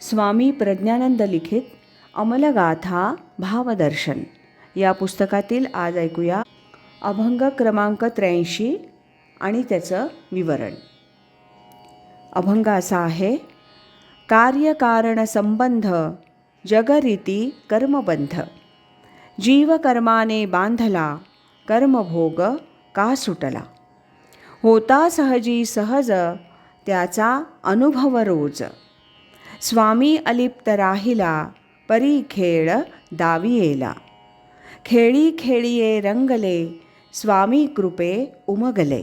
स्वामी प्रज्ञानंद लिखित अमलगाथा भावदर्शन. या पुस्तकातील आज ऐकूया अभंग क्रमांक त्र्याऐंशी आणि त्याचं विवरण. अभंग असा आहे कार्यकारण संबंध जगरीती कर्मबंध. जीवकर्माने बांधला कर्मभोग का सुटला? होता सहजी सहज त्याचा अनुभव रोज. स्वामी अलिप्त राहिला परी खेळ दावियेला खेळी खेळिये रंगले स्वामी कृपे उमगले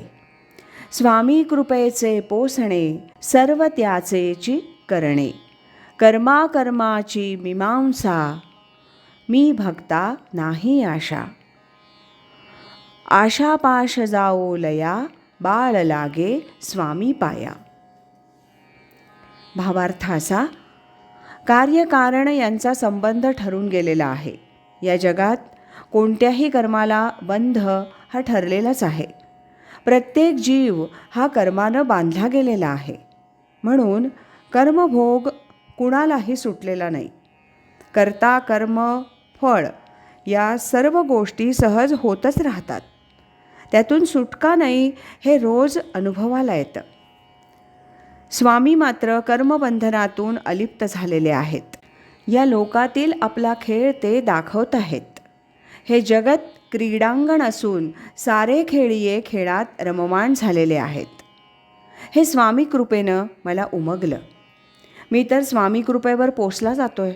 स्वामी कृपेचे पोसणे सर्व त्याचेची करणे कर्माकर्माची मीमांसा मी भक्ता नाही आशा आशापाश जाओ लया बाळ लागे स्वामी पाया भावार्थ असा कार्यकारण यांचा संबंध ठरून गेलेला आहे. या जगात कोणत्याही कर्माला बंध हा ठरलेलाच आहे. प्रत्येक जीव हा कर्मानं बांधला गेलेला आहे. म्हणून कर्मभोग कुणालाही सुटलेला नाही. कर्ता कर्म फळ या सर्व गोष्टी सहज होतच राहतात. त्यातून सुटका नाही हे रोज अनुभवाला येतं. स्वामी मात्र कर्मबंधनातून अलिप्त झालेले आहेत. या लोकातील आपला खेळ ते दाखवत आहेत. हे जगत क्रीडांगण असून सारे खेळीये खेळात रममाण झालेले आहेत. हे स्वामी कृपेनं मला उमगलं. मी तर स्वामी कृपेवर पोचला जातोय.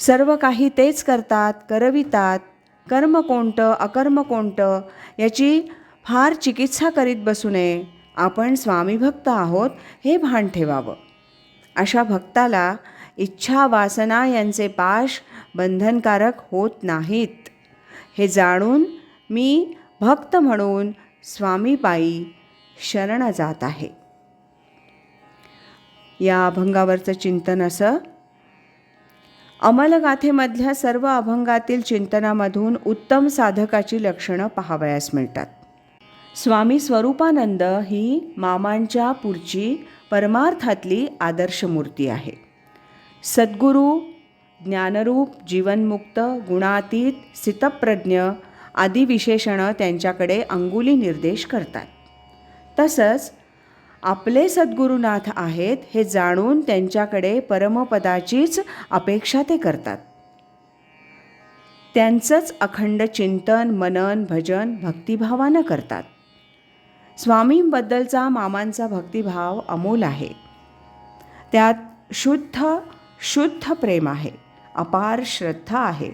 सर्व काही तेच करतात करवितात. कर्म कोणतं अकर्म कोणतं याची फार चिकित्सा करीत बसू नये. आपण स्वामीभक्त आहोत हे भान ठेवावं. अशा भक्ताला इच्छा वासना यांचे पाश बंधनकारक होत नाहीत. हे जाणून मी भक्त म्हणून स्वामीपायी शरण जात आहे. या अभंगावरचं चिंतन असं. अमलगाथेमधल्या सर्व अभंगातील चिंतनामधून उत्तम साधकाची लक्षणं पाहावयास मिळतात. स्वामी स्वरूपानंद ही मामांच्या पुढची परमार्थातली आदर्श मूर्ती आहे. सद्गुरू ज्ञानरूप जीवनमुक्त गुणातीत सितप्रज्ञ आदी विशेषणं त्यांच्याकडे अंगुली निर्देश करतात. तसंच आपले सद्गुरुनाथ आहेत हे जाणून त्यांच्याकडे परमपदाचीच अपेक्षा ते करतात. त्यांचंच अखंड चिंतन मनन भजन भक्तिभावानं करतात. स्वामींबद्दलचा मामांचा भक्तिभाव अमोल आहे. त्यात शुद्ध शुद्ध प्रेम आहे अपार श्रद्धा आहे.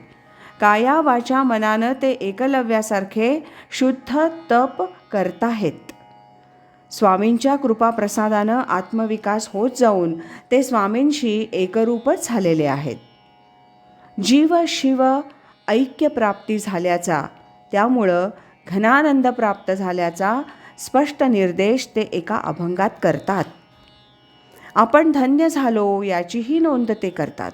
काया वाचा मनानं ते एकलव्यासारखे शुद्ध तप करताहेत. स्वामींच्या कृपाप्रसादानं आत्मविकास होत जाऊन ते स्वामींशी एकरूपच झालेले आहेत. जीव शिव ऐक्यप्राप्ती झाल्याचा त्यामुळं घनानंद प्राप्त झाल्याचा स्पष्ट निर्देश ते एका अभंगात करतात. आपण धन्य झालो याचीही नोंद ते करतात.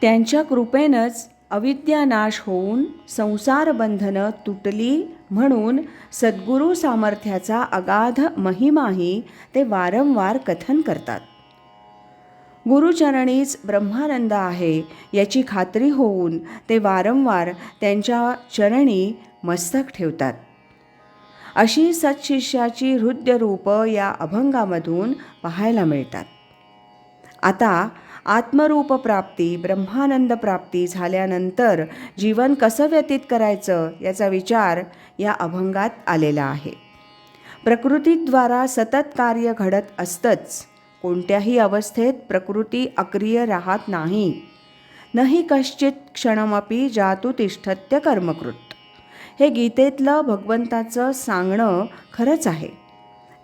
त्यांच्या कृपेनंच अविद्यानाश होऊन संसार बंधनं तुटली म्हणून सद्गुरू सामर्थ्याचा अगाध महिमाही ते वारंवार कथन करतात. गुरुचरणीच ब्रह्मानंद आहे याची खात्री होऊन ते वारंवार त्यांच्या चरणी मस्तक ठेवतात. अशी सत्शिष्याची हृदयरूप या अभंगामधून पाहायला मिळतात. आता आत्मरूप प्राप्ती ब्रह्मानंद प्राप्ती झाल्यानंतर जीवन कसं व्यतीत करायचं याचा विचार या अभंगात आलेला आहे. प्रकृतीद्वारा सतत कार्य घडत असतंच कोणत्याही अवस्थेत प्रकृती अक्रिय राहत नाही. नही कश्चित क्षणमपी जातुतिष्ठत्य कर्मकृत. हे गीतेतलं भगवंताचं सांगणं खरंच आहे.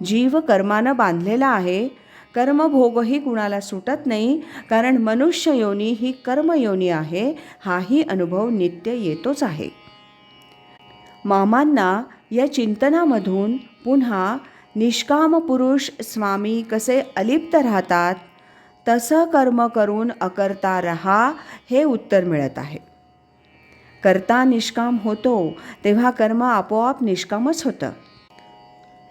जीव कर्मानं बांधलेला आहे. कर्मभोगही कुणाला सुटत नाही कारण मनुष्य योनी ही कर्मयोनी आहे हाही अनुभव नित्य येतोच आहे. मामांना या चिंतनामधून पुन्हा निष्काम पुरुष स्वामी कसे अलिप्त राहतात तसं कर्म करून अकर्ता रहा हे उत्तर मिळत आहे. करता निष्काम होतो तेव्हा कर्म आपोआप निष्कामच होतं.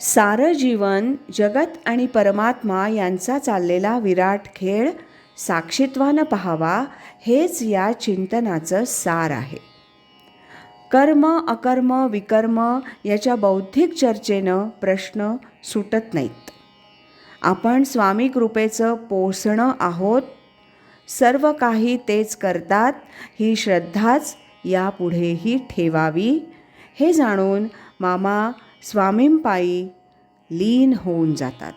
सारं जीवन जगत आणि परमात्मा यांचा चाललेला विराट खेळ साक्षीत्वानं पाहावा हेच या चिंतनाचं सार आहे. कर्म अकर्म विकर्म याच्या बौद्धिक चर्चेनं प्रश्न सुटत नाहीत. आपण स्वामी कृपेचं पोसणं आहोत. सर्व काही तेच करतात ही श्रद्धाच यापुढेही ठेवावी. हे जाणून मामा स्वामींपायी लीन होऊन जातात.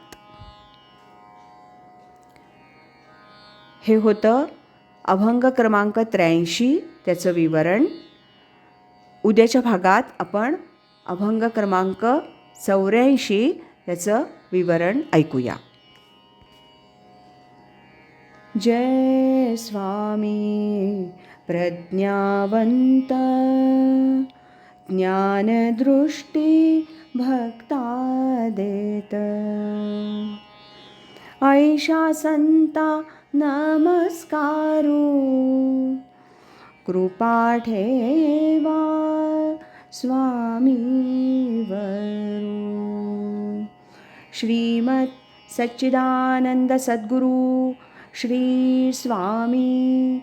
हे होतं अभंग क्रमांक त्र्याऐंशी. त्याचं विवरण. उद्याच्या भागात आपण अभंग क्रमांक चौऱ्याऐंशी त्याचं विवरण ऐकूया. जय स्वामी. प्रज्ञावंत ज्ञानदृष्टी भक्ता देत। ऐशा संता नमस्कारू। कृपाठे वा स्वामीवरु। श्रीमत् सच्चिदानंद सद्गुरु श्री स्वामी